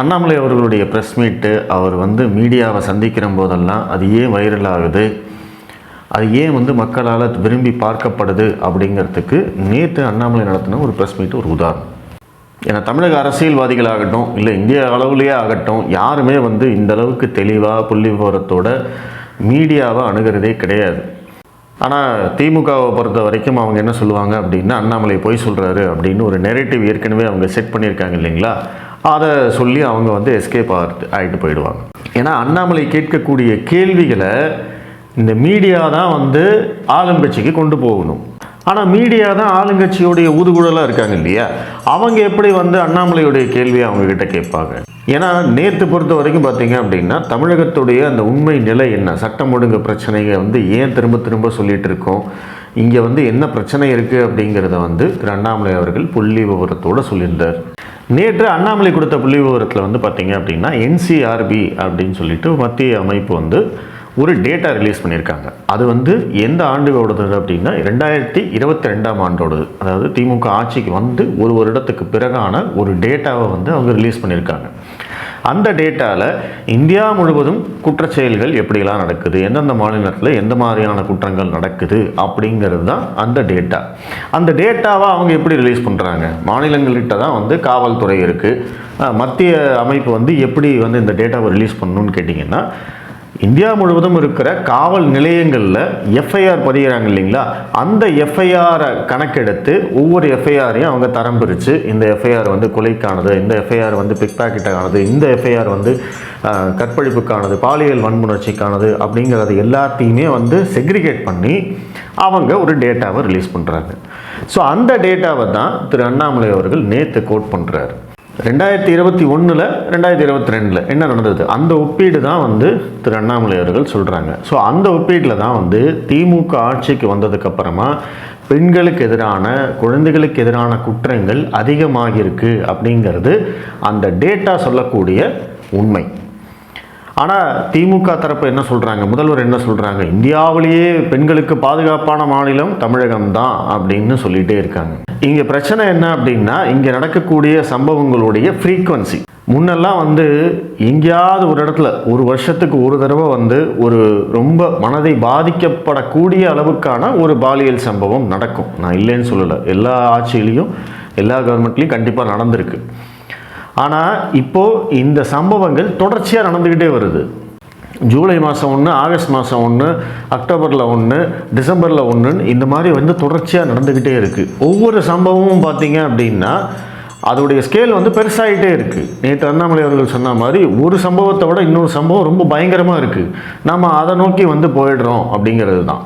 அண்ணாமலை அவர்களுடைய ப்ரெஸ் மீட்டு அவர் வந்து மீடியாவை சந்திக்கிற போதெல்லாம் அது ஏன் வைரல் ஆகுது? அது ஏன் வந்து மக்களால் விரும்பி பார்க்கப்படுது அப்படிங்கிறதுக்கு நேற்று அண்ணாமலை நடத்தின ஒரு ப்ரெஸ் மீட் ஒரு உதாரணம். ஏன்னா தமிழக அரசியல்வாதிகளாகட்டும் இல்லை இந்திய அளவுலேயே ஆகட்டும் யாருமே வந்து இந்த அளவுக்கு தெளிவாக புள்ளி விவரத்தோட மீடியாவை அணுகிறதே கிடையாது. ஆனால் திமுகவை பொறுத்த வரைக்கும் அவங்க என்ன சொல்லுவாங்க அப்படின்னா அண்ணாமலை பொய் சொல்கிறாரு அப்படின்னு ஒரு நெரேட்டிவ் ஏற்கனவே அவங்க செட் பண்ணியிருக்காங்க இல்லைங்களா? அதை சொல்லி அவங்க வந்து எஸ்கேப் ஆகிட்டு ஆகிட்டு போயிடுவாங்க. ஏன்னா அண்ணாமலை கேட்கக்கூடிய கேள்விகளை இந்த மீடியா தான் வந்து ஆளுங்கட்சிக்கு கொண்டு போகணும். ஆனால் மீடியா தான் ஆளுங்கட்சியோடைய ஊதுகுழலாக இருக்காங்க இல்லையா? அவங்க எப்படி வந்து அண்ணாமலையுடைய கேள்வியை அவங்கக்கிட்ட கேட்பாங்க? ஏன்னா நேற்று பொறுத்த வரைக்கும் பார்த்தீங்க அப்படின்னா தமிழகத்துடைய அந்த உண்மை நிலை என்ன? சட்டம் ஒழுங்கு பிரச்சனையை வந்து ஏன் திரும்ப திரும்ப சொல்லிகிட்டு இருக்கோம்? இங்கே வந்து என்ன பிரச்சனை இருக்குது அப்படிங்கிறத வந்து திரு அண்ணாமலை அவர்கள் புள்ளி விவரத்தோடு சொல்லியிருந்தார். நேற்று அண்ணாமலை கொடுத்த புள்ளி விவரத்தில் வந்து பார்த்தீங்க அப்படின்னா என்சிஆர்பி அப்படின்னு சொல்லிட்டு மத்திய அமைப்பு வந்து ஒரு டேட்டா ரிலீஸ் பண்ணியிருக்காங்க. அது வந்து எந்த ஆண்டோடது அப்படின்னா ரெண்டாயிரத்தி இருபத்தி ரெண்டாம் ஆண்டோடது. அதாவது திமுக ஆட்சிக்கு வந்து ஒரு வருடத்துக்கு பிறகான ஒரு டேட்டாவை வந்து அவங்க ரிலீஸ் பண்ணியிருக்காங்க. அந்த டேட்டாவில் இந்தியா முழுவதும் குற்றச்செயல்கள் எப்படிலாம் நடக்குது? எந்தெந்த மாநிலத்தில் எந்த மாதிரியான குற்றங்கள் நடக்குது? அப்படிங்கிறது தான் அந்த டேட்டா அந்த டேட்டாவை அவங்க எப்படி ரிலீஸ் பண்ணுறாங்க மாநிலங்கள்கிட்ட தான் வந்து காவல்துறை இருக்குது மத்திய அமைப்பு வந்து எப்படி வந்து இந்த டேட்டாவை ரிலீஸ் பண்ணணும்னு கேட்டிங்கன்னா இந்தியா முழுவதும் இருக்கிற காவல் நிலையங்களில் எஃப்ஐஆர் பதிகிறாங்க இல்லைங்களா? அந்த எஃப்ஐஆரை கணக்கெடுத்து ஒவ்வொரு எஃப்ஐஆரையும் அவங்க தரம் பிரித்து இந்த எஃப்ஐஆர் வந்து கொலைக்கானது இந்த எஃப்ஐஆர் வந்து பிக் பாக்கெட்டானது இந்த எஃப்ஐஆர் வந்து கற்பழிப்புக்கானது பாலியல் வன்முணர்ச்சிக்கானது அப்படிங்கிறது எல்லாத்தையுமே வந்து செக்ரிகேட் பண்ணி அவங்க ஒரு டேட்டாவை ரிலீஸ் பண்ணுறாங்க ஸோ அந்த டேட்டாவை தான் திரு அண்ணாமலை அவர்கள் நேற்று கோட் பண்ணுறாரு ரெண்டாயிரத்தி இருபத்தி ஒன்றில் ரெண்டாயிரத்தி இருபத்தி ரெண்டில் என்ன நடந்தது? அந்த ஒப்பீடு தான் வந்து திரு அண்ணாமலை அவர்கள் சொல்கிறாங்க ஸோ அந்த ஒப்பீட்டில் தான் வந்து திமுக ஆட்சிக்கு வந்ததுக்கப்புறமா பெண்களுக்கு எதிரான குழந்தைகளுக்கு எதிரான குற்றங்கள் அதிகமாகியிருக்கு அப்படிங்கிறது அந்த டேட்டா சொல்லக்கூடிய உண்மை. ஆனால் திமுக தரப்பு என்ன சொல்கிறாங்க முதல்வர் என்ன சொல்கிறாங்க இந்தியாவிலேயே பெண்களுக்கு பாதுகாப்பான மாநிலம் தமிழகம் தான் அப்படின்னு சொல்லிகிட்டே இருக்காங்க. இங்கே பிரச்சனை என்ன அப்படின்னா இங்கே நடக்கக்கூடிய சம்பவங்களுடைய ஃப்ரீக்குவன்சி முன்னெல்லாம் வந்து எங்கேயாவது ஒரு இடத்துல ஒரு வருஷத்துக்கு ஒரு தடவை வந்து ஒரு ரொம்ப மனதை பாதிக்கப்படக்கூடிய அளவுக்கான ஒரு பாலியல் சம்பவம் நடக்கும். நான் இல்லைன்னு சொல்லலை. எல்லா ஆட்சியிலையும் எல்லா கவர்மெண்ட்லேயும் கண்டிப்பாக நடந்திருக்கு. ஆனால் இப்போது இந்த சம்பவங்கள் தொடர்ச்சியாக நடந்துக்கிட்டே வருது. ஜூலை மாதம் ஒன்று ஆகஸ்ட் மாதம் ஒன்று அக்டோபரில் ஒன்று டிசம்பரில் ஒன்றுன்னு இந்த மாதிரி வந்து தொடர்ச்சியாக நடந்துக்கிட்டே இருக்குது ஒவ்வொரு சம்பவமும் பார்த்தீங்க அப்படின்னா அதோடைய ஸ்கேல் வந்து பெருசாகிட்டே இருக்குது நேற்று அண்ணாமலை அவர்கள் சொன்ன மாதிரி ஒரு சம்பவத்தை விட இன்னொரு சம்பவம் ரொம்ப பயங்கரமாக இருக்குது நம்ம அதை நோக்கி வந்து போயிடுறோம் அப்படிங்கிறது தான்.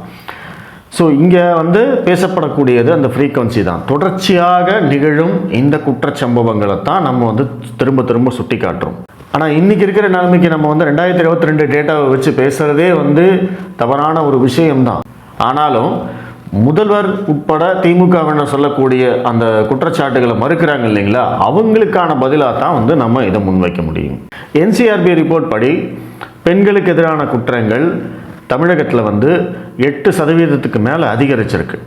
ஸோ இங்கே வந்து பேசப்படக்கூடியது அந்த ஃப்ரீக்வன்சி தான். தொடர்ச்சியாக நிகழும் இந்த குற்றச்சம்பவங்களை தான் நம்ம வந்து திரும்ப திரும்ப சுட்டி காட்டுறோம் ஆனால் இன்றைக்கி இருக்கிற நிலைமைக்கு நம்ம வந்து ரெண்டாயிரத்தி இருபத்தி ரெண்டு டேட்டாவை வச்சு பேசுகிறதே வந்து தவறான ஒரு விஷயம்தான். ஆனாலும் முதல்வர் உட்பட திமுகவினர் சொல்லக்கூடிய அந்த குற்றச்சாட்டுகளை மறுக்கிறாங்க இல்லைங்களா? அவங்களுக்கான பதிலாக தான் வந்து நம்ம இதை முன்வைக்க முடியும். என்சிஆர்பி ரிப்போர்ட் படி பெண்களுக்கு எதிரான குற்றங்கள் தமிழகத்தில் வந்து எட்டு சதவீதத்துக்கு மேலே அதிகரிச்சிருக்கு.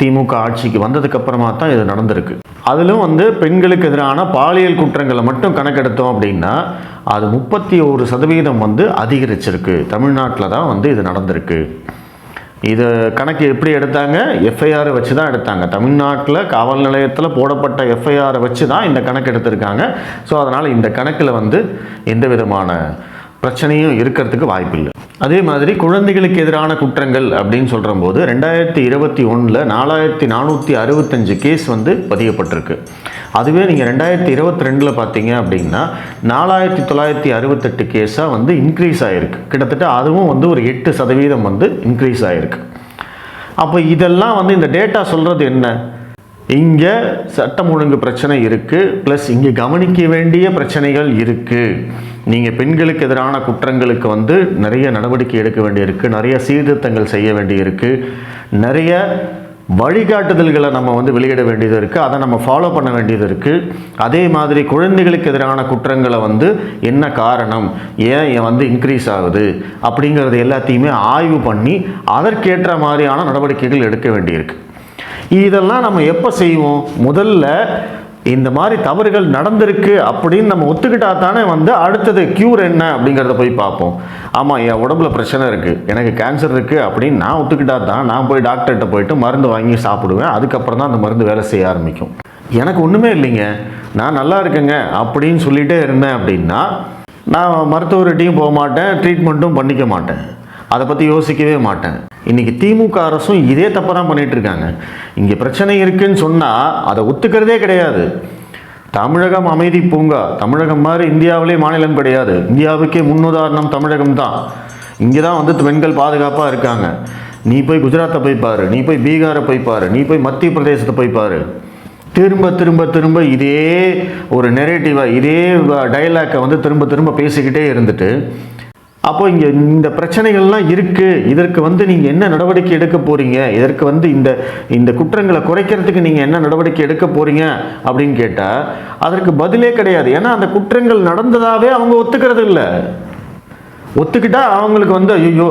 திமுக ஆட்சிக்கு வந்ததுக்கப்புறமா தான் இது நடந்திருக்கு. அதிலும் வந்து பெண்களுக்கு எதிரான பாலியல் குற்றங்களை மட்டும் கணக்கெடுத்தோம் அப்படின்னா அது முப்பத்தி ஒரு சதவீதம் வந்து அதிகரிச்சிருக்கு. தமிழ்நாட்டில் தான் வந்து இது நடந்திருக்கு. இது கணக்கு எப்படி எடுத்தாங்க? எஃப்ஐஆரை வச்சு தான் எடுத்தாங்க. தமிழ்நாட்டில் காவல் நிலையத்தில் போடப்பட்ட எஃப்ஐஆரை வச்சு தான் இந்த கணக்கு எடுத்திருக்காங்க. ஸோ அதனால் இந்த கணக்கில் வந்து எந்த விதமான பிரச்சனையும் இருக்கிறதுக்கு வாய்ப்பில்லை. அதே மாதிரி குழந்தைகளுக்கு எதிரான குற்றங்கள் அப்படின்னு சொல்கிற போது ரெண்டாயிரத்தி இருபத்தி ஒன்றில் நாலாயிரத்தி நானூற்றி அறுபத்தஞ்சு கேஸ் வந்து பதியப்பட்டிருக்கு. அதுவே நீங்கள் ரெண்டாயிரத்தி இருபத்தி ரெண்டில் பார்த்தீங்க அப்படின்னா நாலாயிரத்தி தொள்ளாயிரத்தி அறுபத்தெட்டு கேஸாக வந்து இன்க்ரீஸ் ஆகிருக்கு கிட்டத்தட்ட அதுவும் வந்து ஒரு எட்டு சதவீதம் வந்து இன்க்ரீஸ் ஆகிருக்கு அப்போ இதெல்லாம் வந்து இந்த டேட்டா சொல்கிறது என்ன? இங்கே சட்டம் ஒழுங்கு பிரச்சனை இருக்குது ப்ளஸ் இங்கே கவனிக்க வேண்டிய பிரச்சனைகள் இருக்குது நீங்கள் பெண்களுக்கு எதிரான குற்றங்களுக்கு வந்து நிறைய நடவடிக்கை எடுக்க வேண்டியிருக்கு நிறைய சீர்திருத்தங்கள் செய்ய வேண்டியிருக்கு நிறைய வழிகாட்டுதல்களை நம்ம வந்து வெளியிட வேண்டியது இருக்குது அதை நம்ம ஃபாலோ பண்ண வேண்டியது இருக்குது அதே மாதிரி குழந்தைகளுக்கு எதிரான குற்றங்களை வந்து என்ன காரணம் ஏன் ஏன் வந்து இன்க்ரீஸ் ஆகுது அப்படிங்கிறது எல்லாத்தையுமே ஆய்வு பண்ணி அதற்கேற்ற மாதிரியான நடவடிக்கைகள் எடுக்க வேண்டியிருக்கு. இதெல்லாம் நம்ம எப்போ செய்வோம்? முதல்ல இந்த மாதிரி தவறுகள் நடந்திருக்கு அப்படின்னு நம்ம ஒத்துக்கிட்டா தானே வந்து அடுத்தது க்யூர் என்ன அப்படிங்கிறத போய் பார்ப்போம். ஆமாம் என் உடம்புல பிரச்சனை இருக்குது எனக்கு கேன்சர் இருக்குது அப்படின்னு நான் ஒத்துக்கிட்டா தான் நான் போய் டாக்டர்கிட்ட போயிட்டு மருந்து வாங்கி சாப்பிடுவேன். அதுக்கப்புறம் தான் அந்த மருந்து வேலை செய்ய ஆரம்பிக்கும். எனக்கு ஒன்றுமே இல்லைங்க. நான் நல்லா இருக்கேங்க அப்படின்னு சொல்லிகிட்டே இருந்தேன் அப்படின்னா நான் மருத்துவர்கிட்டையும் போக மாட்டேன் ட்ரீட்மெண்ட்டும் பண்ணிக்க மாட்டேன். அதை பற்றி யோசிக்கவே மாட்டேன். இன்றைக்கி திமுக அரசும் இதே தப்பை தான் பண்ணிகிட்ருக்காங்க இங்கே பிரச்சனை இருக்குன்னு சொன்னால் அதை ஒத்துக்கிறதே கிடையாது. தமிழகம் அமைதி பூங்கா. தமிழகம் மாதிரி இந்தியாவிலே மாநிலம் கிடையாது. இந்தியாவுக்கே முன்னுதாரணம் தமிழகம் தான். இங்கே தான் வந்து பெண்கள் பாதுகாப்பாக இருக்காங்க. நீ போய் குஜராத்தை போய் பாரு. நீ போய் பீகாரை போய் பாரு. நீ போய் மத்திய பிரதேசத்தை போய் பாரு. திரும்ப திரும்ப திரும்ப இதே ஒரு நெரேட்டிவாக இதே டைலாக்கை வந்து திரும்ப திரும்ப பேசிக்கிட்டே இருந்துட்டு அப்போ இங்கே இந்த பிரச்சனைகள்லாம் இருக்குது இதற்கு வந்து நீங்கள் என்ன நடவடிக்கை எடுக்க போகிறீங்க இதற்கு வந்து இந்த இந்த குற்றங்களை குறைக்கிறதுக்கு நீங்கள் என்ன நடவடிக்கை எடுக்க போகிறீங்க அப்படின்னு கேட்டால் அதற்கு பதிலே கிடையாது. ஏன்னா அந்த குற்றங்கள் நடந்ததாகவே அவங்க ஒத்துக்கிறது இல்லை. ஒத்துக்கிட்டா அவங்களுக்கு வந்து ஐயோ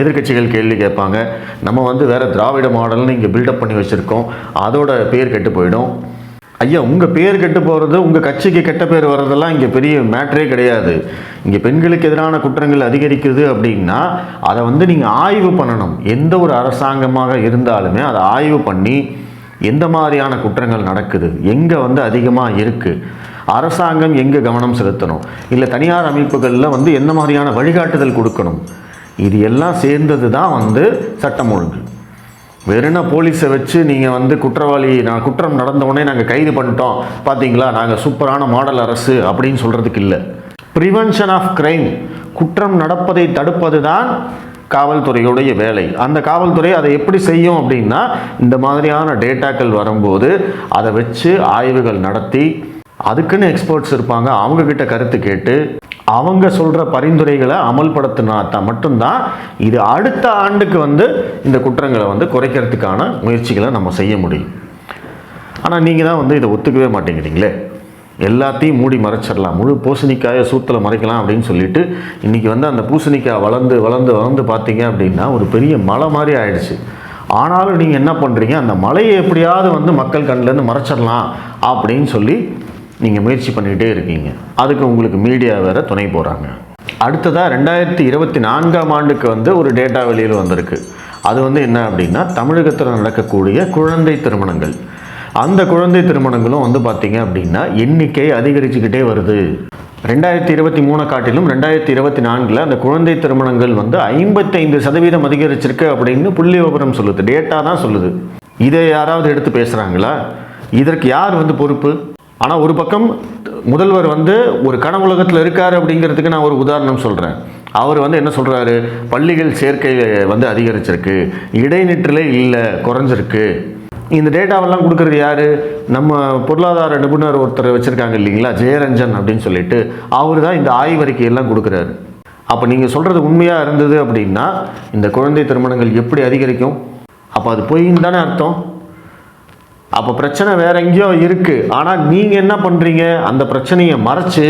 எதிர்க்கட்சிகள் கேள்வி கேட்பாங்க. நம்ம வந்து வேறு திராவிட மாடல்னு இங்கே பில்டப் பண்ணி வச்சுருக்கோம். அதோட பேர் கெட்டு போயிடும். ஐயா உங்கள் பேர் கெட்டு போகிறது உங்கள் கட்சிக்கு கெட்ட பேர் வர்றதெல்லாம் இங்கே பெரிய மேட்ரே கிடையாது. இங்கே பெண்களுக்கு எதிரான குற்றங்கள் அதிகரிக்குது அப்படின்னா அதை வந்து நீங்கள் ஆய்வு பண்ணணும். எந்த ஒரு அரசாங்கமாக இருந்தாலுமே அதை ஆய்வு பண்ணி எந்த மாதிரியான குற்றங்கள் நடக்குது எங்கே வந்து அதிகமாக இருக்குது அரசாங்கம் எங்கே கவனம் செலுத்தணும் இல்லை தனியார் அமைப்புகளில் வந்து எந்த மாதிரியான வழிகாட்டுதல் கொடுக்கணும் இது எல்லாம் சேர்ந்தது தான் வந்து சட்டம் ஒழுங்கு. வெறும் போலீஸை வச்சு நீங்கள் வந்து குற்றவாளி நான் குற்றம் நடந்த உடனே நாங்கள் கைது பண்ணிட்டோம். பார்த்தீங்களா நாங்கள் சூப்பரான மாடல் அரசு அப்படின்னு சொல்கிறதுக்கு இல்லை. ப்ரிவென்ஷன் ஆஃப் கிரைம் குற்றம் நடப்பதை தடுப்பது தான் காவல்துறையுடைய வேலை. அந்த காவல்துறை அதை எப்படி செய்யும் அப்படின்னா இந்த மாதிரியான டேட்டாக்கள் வரும்போது அதை வச்சு ஆய்வுகள் நடத்தி அதுக்குன்னு எக்ஸ்பர்ட்ஸ் இருப்பாங்க. அவங்க கிட்ட கருத்து கேட்டு அவங்க சொல்கிற பரிந்துரைகளை அமல்படுத்தினா தான் மட்டும்தான் இது அடுத்த ஆண்டுக்கு வந்து இந்த குற்றங்களை வந்து குறைக்கிறதுக்கான முயற்சிகளை நம்ம செய்ய முடியும். ஆனால் நீங்கள் தான் வந்து இதை ஒத்துக்கவே மாட்டேங்கிறீங்களே. எல்லாத்தையும் மூடி மறைச்சிடலாம். முழு பூசணிக்காயை சூத்தில் மறைக்கலாம் அப்படின்னு சொல்லிட்டு இன்றைக்கி வந்து அந்த பூசணிக்காய் வளர்ந்து வளர்ந்து வளர்ந்து பார்த்தீங்க அப்படின்னா ஒரு பெரிய மலை மாதிரி ஆயிடுச்சு. ஆனாலும் நீங்கள் என்ன பண்ணுறீங்க அந்த மலையை எப்படியாவது வந்து மக்கள் கண்ணிலேருந்து மறைச்சிடலாம் அப்படின்னு சொல்லி நீங்கள் முயற்சி பண்ணிக்கிட்டே இருக்கீங்க. அதுக்கு உங்களுக்கு மீடியா வேறு துணை போகிறாங்க அடுத்ததாக ரெண்டாயிரத்தி இருபத்தி நான்காம் ஆண்டுக்கு வந்து ஒரு டேட்டா வெளியில் வந்திருக்கு. அது வந்து என்ன அப்படின்னா தமிழகத்தில் நடக்கக்கூடிய குழந்தை திருமணங்கள். அந்த குழந்தை திருமணங்களும் வந்து பார்த்திங்க அப்படின்னா எண்ணிக்கை அதிகரிச்சுக்கிட்டே வருது. ரெண்டாயிரத்தி இருபத்தி மூணு காட்டிலும் ரெண்டாயிரத்தி இருபத்தி நான்கில் அந்த குழந்தை திருமணங்கள் வந்து ஐம்பத்தைந்து சதவீதம் அதிகரிச்சிருக்கு அப்படின்னு புள்ளி விவரம் சொல்லுது. டேட்டா தான் சொல்லுது. இதை யாராவது எடுத்து பேசுகிறாங்களா இதற்கு யார் வந்து பொறுப்பு? ஆனால் ஒரு பக்கம் முதல்வர் வந்து ஒரு கனவுலகத்தில் இருக்கார் அப்படிங்கிறதுக்கு நான் ஒரு உதாரணம் சொல்கிறேன் அவர் வந்து என்ன சொல்கிறாரு பள்ளிகள் சேர்க்கை வந்து அதிகரிச்சிருக்கு. இடைநிற்றலே இல்லை குறைஞ்சிருக்கு. இந்த டேட்டாவெல்லாம் கொடுக்குறது யார்? நம்ம பொருளாதார நிபுணர் ஒருத்தர் வச்சுருக்காங்க இல்லைங்களா? ஜெயரஞ்சன் அப்படின்னு சொல்லிட்டு அவர் தான் இந்த ஆய்வறிக்கையெல்லாம் கொடுக்குறாரு. அப்போ நீங்கள் சொல்கிறது உண்மையாக இருந்தது அப்படின்னா இந்த குழந்தை திருமணங்கள் எப்படி அதிகரிக்கும்? அப்போ அது பொய்ன்னு தானே அர்த்தம். அப்போ பிரச்சனை வேற எங்கேயோ இருக்குது ஆனால் நீங்கள் என்ன பண்ணுறீங்க அந்த பிரச்சனையை மறைச்சு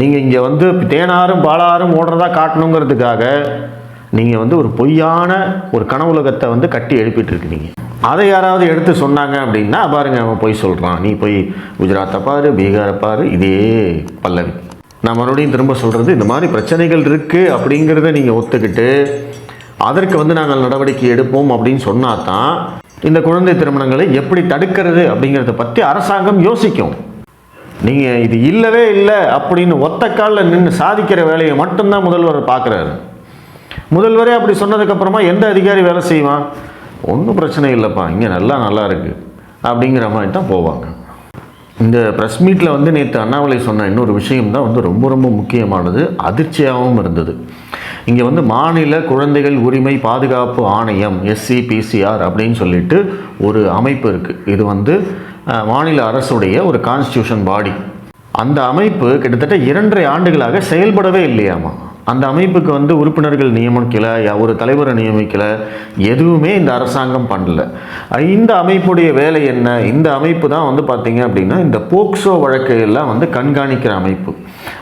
நீங்கள் இங்கே வந்து தேனாரும் பாலாரும் ஓடுறதா காட்டணுங்கிறதுக்காக நீங்கள் வந்து ஒரு பொய்யான ஒரு கனவுலகத்தை வந்து கட்டி எழுப்பிட்டு இருக்கிறீங்க. அதை யாராவது எடுத்து சொன்னாங்க அப்படின்னா பாருங்க அவன் பொய் சொல்கிறான் நீ போய் குஜராத்தை பாரு பீகாரை பாரு இதே பல்லவி. நான் மறுபடியும் திரும்ப சொல்கிறது இந்த மாதிரி பிரச்சனைகள் இருக்குது அப்படிங்கிறத நீங்கள் ஒத்துக்கிட்டு அதற்கு வந்து நாங்கள் நடவடிக்கை எடுப்போம் அப்படின்னு சொன்னா தான் இந்த குழந்தை திருமணங்களை எப்படி தடுக்கிறது அப்படிங்கிறத பற்றி அரசாங்கம் யோசிக்கும். நீங்கள் இது இல்லவே இல்லை அப்படின்னு ஒத்த காலில் நின்று சாதிக்கிற வேலையை மட்டும்தான் முதல்வர் பார்க்குறாரு. முதல்வரே அப்படி சொன்னதுக்கப்புறமா எந்த அதிகாரி வேலை செய்வான்? ஒன்றும் பிரச்சனை இல்லைப்பா இங்கே நல்லா நல்லா இருக்குது அப்படிங்கிற மாதிரி தான் போவாங்க. இந்த ப்ரெஸ் மீட்டில் வந்து நேற்று அண்ணாமலை சொன்ன இன்னொரு விஷயம் தான் வந்து ரொம்ப ரொம்ப முக்கியமானது அதிர்ச்சியாகவும் இருந்தது. இங்கே வந்து மாநில குழந்தைகள் உரிமை பாதுகாப்பு ஆணையம் எஸ்சிபிசிஆர் அப்படின்னு சொல்லிட்டு ஒரு அமைப்பு இருக்குது இது வந்து மாநில அரசுடைய ஒரு கான்ஸ்டியூஷன் பாடி அந்த அமைப்பு கிட்டத்தட்ட இரண்டரை ஆண்டுகளாக செயல்படவே இல்லையாமா? அந்த அமைப்புக்கு வந்து உறுப்பினர்கள் நியமிக்கலை யா- ஒரு தலைவரை நியமிக்கலை எதுவுமே இந்த அரசாங்கம் பண்ணல. இந்த அமைப்புடைய வேலை என்ன? இந்த அமைப்பு தான் வந்து பார்த்தீங்க அப்படின்னா இந்த போக்சோ வழக்கையெல்லாம் வந்து கண்காணிக்கிற அமைப்பு.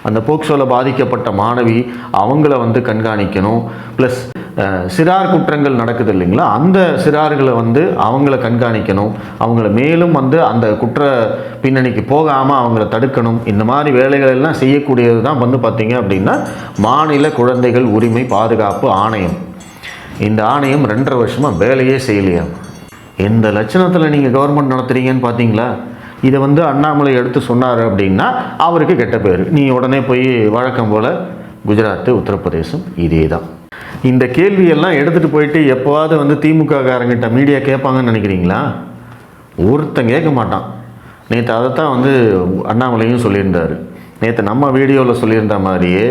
அந்த போக்சோவில் பாதிக்கப்பட்ட மாணவி அவங்கள வந்து கண்காணிக்கணும். ப்ளஸ் சிறார் குற்றங்கள் நடக்குது இல்லைங்களா? அந்த சிறார்களை வந்து அவங்கள கண்காணிக்கணும். அவங்கள மேலும் வந்து அந்த குற்ற பின்னணிக்கு போகாமல் அவங்கள தடுக்கணும். இந்த மாதிரி வேலைகள் எல்லாம் செய்யக்கூடியது தான் வந்து பார்த்தீங்க அப்படின்னா மாநில குழந்தைகள் உரிமை பாதுகாப்பு ஆணையம். இந்த ஆணையம் ரெண்டரை வருஷமாக வேலையே செய்யலையா? எந்த லட்சணத்தில் நீங்கள் கவர்மெண்ட் நடத்துறீங்கன்னு பார்த்தீங்களா இதை வந்து அண்ணாமலை எடுத்து சொன்னார் அப்படின்னா அவருக்கு கெட்ட பேர். நீ உடனே போய் வழக்கம் போல் குஜராத்து உத்தரப்பிரதேசம் இதே தான் இந்த கேள்வியெல்லாம் எடுத்துகிட்டு போயிட்டு எப்போவாவது வந்து திமுககாரங்கிட்ட மீடியா கேட்பாங்கன்னு நினைக்கிறீங்களா? ஒருத்தன் கேட்க மாட்டான். நேற்று அதைத்தான் வந்து அண்ணாமலையும் சொல்லியிருந்தார். நேற்று நம்ம வீடியோவில் சொல்லியிருந்த மாதிரியே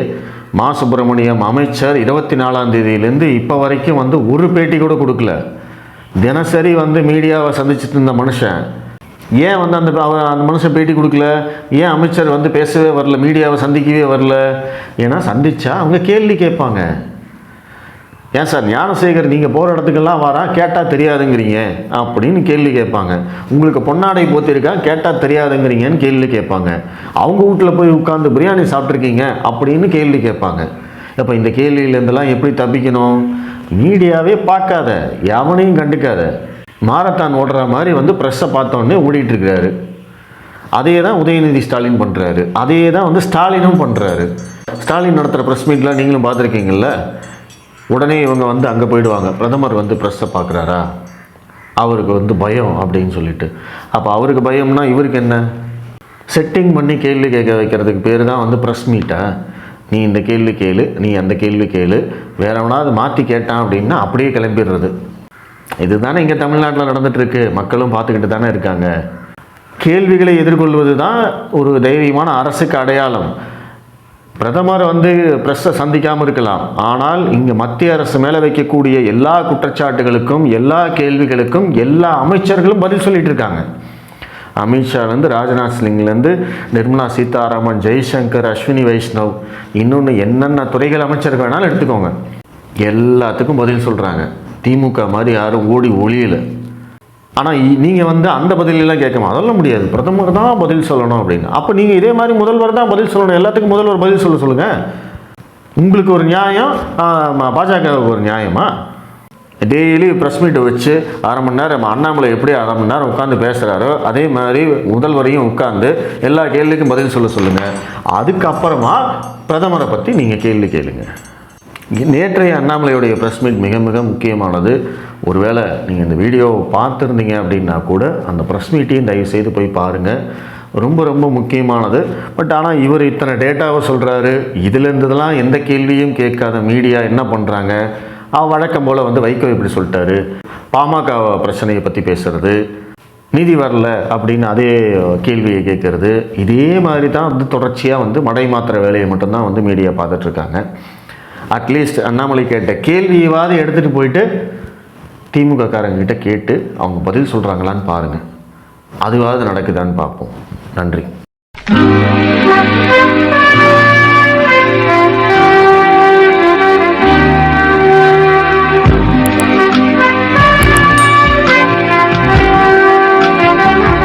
மா. சுப்பிரமணியம் அமைச்சர் இருபத்தி நாலாம் தேதியிலேருந்து இப்போ வரைக்கும் வந்து ஒரு பேட்டி கூட கொடுக்கல. தினசரி வந்து மீடியாவை சந்திச்சுட்டு இருந்த மனுஷன் ஏன் வந்து அந்த அந்த மனுஷன் பேட்டி கொடுக்கல? ஏன் அமைச்சர் வந்து பேசவே வரல? மீடியாவை சந்திக்கவே வரல? ஏன்னா சந்தித்தா அவங்க கேள்வி கேட்பாங்க. ஏன் சார் ஞானசேகர் நீங்கள் போகிற இடத்துக்கெல்லாம் வரா? கேட்டால் தெரியாதுங்கிறீங்க. அப்படின்னு கேள்வி கேட்பாங்க. உங்களுக்கு பொன்னாடை போத்திருக்கா? கேட்டால் தெரியாதுங்கிறீங்கன்னு கேள்வி கேட்பாங்க. அவங்க வீட்டில் போய் உட்காந்து பிரியாணி சாப்பிட்ருக்கீங்க அப்படின்னு கேள்வி கேட்பாங்க. அப்போ இந்த கேள்வியிலேருந்தெல்லாம் எப்படி தப்பிக்கணும்? மீடியாவே பார்க்காத. எவனையும் கண்டுக்காத. மாரத்தான் ஓடுற மாதிரி வந்து ப்ரெஸ்ஸை பார்த்தோன்னே ஓடிட்டுருக்கிறாரு. அதே தான் உதயநிதி ஸ்டாலின் பண்ணுறாரு அதே தான் வந்து ஸ்டாலினும் பண்ணுறாரு ஸ்டாலின் நடத்துகிற ப்ரெஸ் மீட்லாம் நீங்களும் பார்த்துருக்கீங்கள உடனே இவங்க வந்து அங்கே போயிடுவாங்க. பிரதமர் வந்து ப்ரெஸ்ஸை பார்க்குறாரா? அவருக்கு வந்து பயம் அப்படின்னு சொல்லிட்டு. அப்போ அவருக்கு பயம்னா இவருக்கு என்ன? செட்டிங் பண்ணி கேள்வி கேட்க வைக்கிறதுக்கு பேர் தான் வந்து ப்ரெஸ் மீட்டா நீ இந்த கேள்வி கேளு நீ அந்த கேள்வி கேளு. வேறவனாவது மாற்றி கேட்டான் அப்படின்னா அப்படியே கிளம்பிடுறது. இதுதானே இங்கே தமிழ்நாட்டில் நடந்துகிட்ருக்கு மக்களும் பார்த்துக்கிட்டு தானே இருக்காங்க. கேள்விகளை எதிர்கொள்வது தான் ஒரு தைரியமான அரசுக்கு அடையாளம். பிரதமர் வந்து ப்ரெஸ்ஸை சந்திக்காமல் இருக்கலாம். ஆனால் இங்கே மத்திய அரசு மேலே வைக்கக்கூடிய எல்லா குற்றச்சாட்டுகளுக்கும் எல்லா கேள்விகளுக்கும் எல்லா அமைச்சர்களும் பதில் சொல்லிட்டு இருக்காங்க. அமித்ஷாலேருந்து ராஜ்நாத் சிங்லேருந்து நிர்மலா சீதாராமன் ஜெய்சங்கர் அஸ்வினி வைஷ்ணவ் இன்னொன்று என்னென்ன துறைகள் அமைச்சர்கள் வேணாலும் எடுத்துக்கோங்க. எல்லாத்துக்கும் பதில் சொல்கிறாங்க திமுக மாதிரி யாரும் ஓடி ஒளியலை. ஆனால் நீங்கள் வந்து அந்த பதிலெல்லாம் கேட்க அதெல்லாம் முடியாது. பிரதமர் தான் பதில் சொல்லணும் அப்படின்னு. அப்போ நீங்கள் இதே மாதிரி முதல்வர் தான் பதில் சொல்லணும். எல்லாத்துக்கும் முதல்வர் பதில் சொல்ல சொல்லுங்கள் உங்களுக்கு ஒரு நியாயம் பாஜகவுக்கு ஒரு நியாயமா? டெய்லி ப்ரெஸ் மீட்டை வச்சு அரை மணி நேரம் அண்ணாமலை எப்படி அரை மணி நேரம் உட்காந்து பேசுகிறாரோ அதே மாதிரி முதல்வரையும் உட்காந்து எல்லா கேள்விக்கும் பதில் சொல்ல சொல்லுங்கள் அதுக்கப்புறமா பிரதமரை பற்றி நீங்கள் கேள்வி கேளுங்கள் நேற்றைய அண்ணாமலையுடைய ப்ரெஸ் மீட் மிக மிக முக்கியமானது. ஒருவேளை நீங்கள் இந்த வீடியோவை பார்த்துருந்தீங்க அப்படின்னா கூட அந்த ப்ரெஸ் மீட்டையும் தயவு செய்து போய் பாருங்கள் ரொம்ப ரொம்ப முக்கியமானது. பட் ஆனால் இவர் இத்தனை டேட்டாவை சொல்கிறாரு இதுலேருந்துலாம் எந்த கேள்வியும் கேட்காத மீடியா என்ன பண்ணுறாங்க வழக்கம் போல் வந்து வைகோ இப்படி சொல்லிட்டாரு. பாமக பிரச்சனையை பற்றி பேசுறது. நீதி வரல அப்படின்னு அதே கேள்வியை கேட்குறது. இதே மாதிரி தான் வந்து தொடர்ச்சியாக வந்து மடை மாத்திர வேலையை மட்டும்தான் வந்து மீடியா பார்த்துட்ருக்காங்க அட்லீஸ்ட் அண்ணாமலை கேட்ட கேள்வியவாது எடுத்துகிட்டு போயிட்டு திமுக காரங்கிட்ட கேட்டு அவங்க பதில் சொல்கிறாங்களான்னு பாருங்கள் அதுவாவது நடக்குதான்னு பார்ப்போம். நன்றி.